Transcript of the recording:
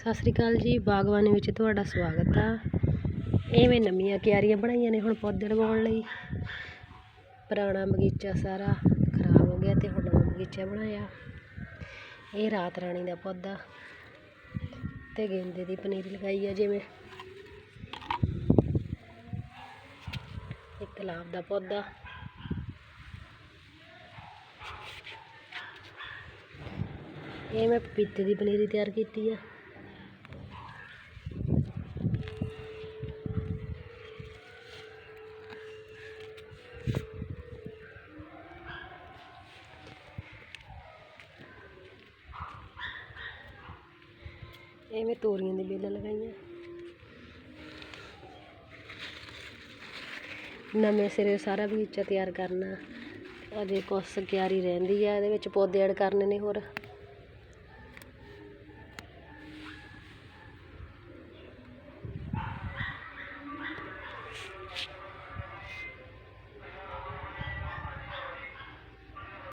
ਸਤਿ ਸ੍ਰੀ ਅਕਾਲ ਜੀ, ਬਾਗਬਾਨੀ ਵਿੱਚ ਤੁਹਾਡਾ ਸਵਾਗਤ ਆ। ਇਹ ਮੈਂ ਨਵੀਆਂ ਕਿਆਰੀਆਂ ਬਣਾਈਆਂ ਨੇ ਹੁਣ ਪੌਦੇ ਲਗਾਉਣ ਲਈ। ਪੁਰਾਣਾ ਬਗੀਚਾ ਸਾਰਾ ਖਰਾਬ ਹੋ ਗਿਆ ਤੇ ਹੁਣ ਨਵਾਂ ਬਗੀਚਾ ਬਣਾਇਆ। ਇਹ ਰਾਤ ਰਾਣੀ ਦਾ ਪੌਦਾ ਤੇ ਗੇਂਦੇ ਦੀ ਪਨੀਰੀ ਲਗਾਈ ਆ ਜਿਵੇਂ। ਇੱਕ ਗੁਲਾਬ ਦਾ ਪੌਦਾ। ਇਹ ਮੈਂ ਪਪੀਤੇ ਦੀ ਪਨੀਰੀ ਤਿਆਰ ਕੀਤੀ ਆ। ਇਹ ਮੈਂ ਤੋਰੀਆਂ ਦੀ ਬੇਲਾਂ ਲਗਾਈਆਂ। ਨਵੇਂ ਸਿਰੇ ਸਾਰਾ ਬਗੀਚਾ ਤਿਆਰ ਕਰਨਾ। ਅਜੇ ਕੁਛ ਕਿਆਰੀ ਰਹਿੰਦੀ ਆ, ਇਹਦੇ ਵਿੱਚ ਪੌਦੇ ਐਡ ਕਰਨੇ ਨੇ ਹੋਰ।